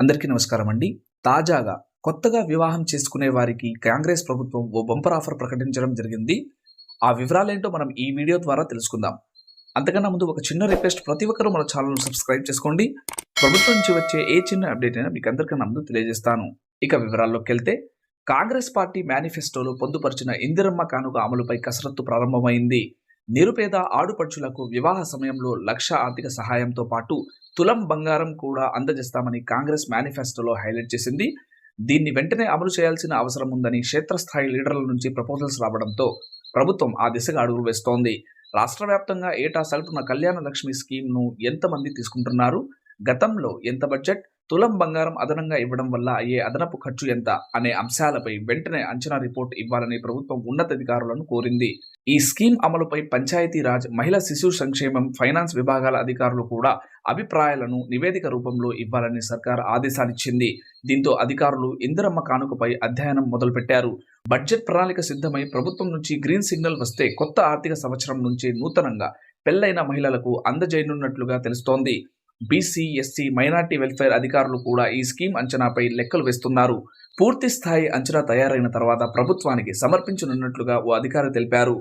అందరికీ నమస్కారం అండి. తాజాగా కొత్తగా వివాహం చేసుకునే వారికి కాంగ్రెస్ ప్రభుత్వం ఓ బంపర్ ఆఫర్ ప్రకటించడం జరిగింది. ఆ వివరాలేంటో మనం ఈ వీడియో ద్వారా తెలుసుకుందాం. అంతకన్నా ముందు ఒక చిన్న రిక్వెస్ట్ ప్రతి ఒక్కరూ మన ఛానల్ను సబ్స్క్రైబ్ చేసుకోండి. ప్రభుత్వం నుంచి వచ్చే ఏ చిన్న అప్డేట్ అయినా మీకు అందరికన్నా ముందు తెలియజేస్తాను. ఇక వివరాల్లోకి వెళ్తే కాంగ్రెస్ పార్టీ మేనిఫెస్టోలో పొందుపరిచిన ఇందిరమ్మ కానుక అమలుపై కసరత్తు ప్రారంభమైంది. నిరుపేద ఆడుపడుచులకు వివాహ సమయంలో లక్ష ఆర్థిక సహాయంతో పాటు తులం బంగారం కూడా అందజేస్తామని కాంగ్రెస్ మేనిఫెస్టోలో హైలైట్ చేసింది. దీన్ని వెంటనే అమలు చేయాల్సిన అవసరం ఉందని క్షేత్రస్థాయి లీడర్ల నుంచి ప్రపోజల్స్ రావడంతో ప్రభుత్వం ఆ దిశగా అడుగులు వేస్తోంది. రాష్ట్ర వ్యాప్తంగా ఏటా సగటున కళ్యాణ లక్ష్మి స్కీమ్ను ఎంతమంది తీసుకుంటున్నారు? గతంలో ఎంత బడ్జెట్? తులం బంగారం అదనంగా ఇవ్వడం వల్ల అయ్యే అదనపు ఖర్చు ఎంత? అనే అంశాలపై వెంటనే అంచనా రిపోర్ట్ ఇవ్వాలని ప్రభుత్వం ఉన్నతాధికారులను కోరింది. ఈ స్కీమ్ అమలుపై పంచాయతీరాజ్ మహిళా శిశు సంక్షేమం ఫైనాన్స్ విభాగాల అధికారులు కూడా అభిప్రాయాలను నివేదిక రూపంలో ఇవ్వాలని సర్కార్ ఆదేశాలిచ్చింది. దీంతో అధికారులు ఇందిరమ్మ కానుకపై అధ్యయనం మొదలుపెట్టారు. బడ్జెట్ ప్రణాళిక సిద్ధమై ప్రభుత్వం నుంచి గ్రీన్ సిగ్నల్ వస్తే కొత్త ఆర్థిక సంవత్సరం నుంచి నూతనంగా పెళ్ళైన మహిళలకు అందజేయనున్నట్లుగా తెలుస్తోంది. బీసీ ఎస్సీ మైనార్టీ వెల్ఫేర్ అధికారులు కూడా ఈ స్కీమ్ అంచనాపై లెక్కలు వేస్తున్నారు. పూర్తి స్థాయి అంచనా తయారైన తర్వాత ప్రభుత్వానికి సమర్పించనున్నట్లుగా ఓ అధికారి తెలిపారు.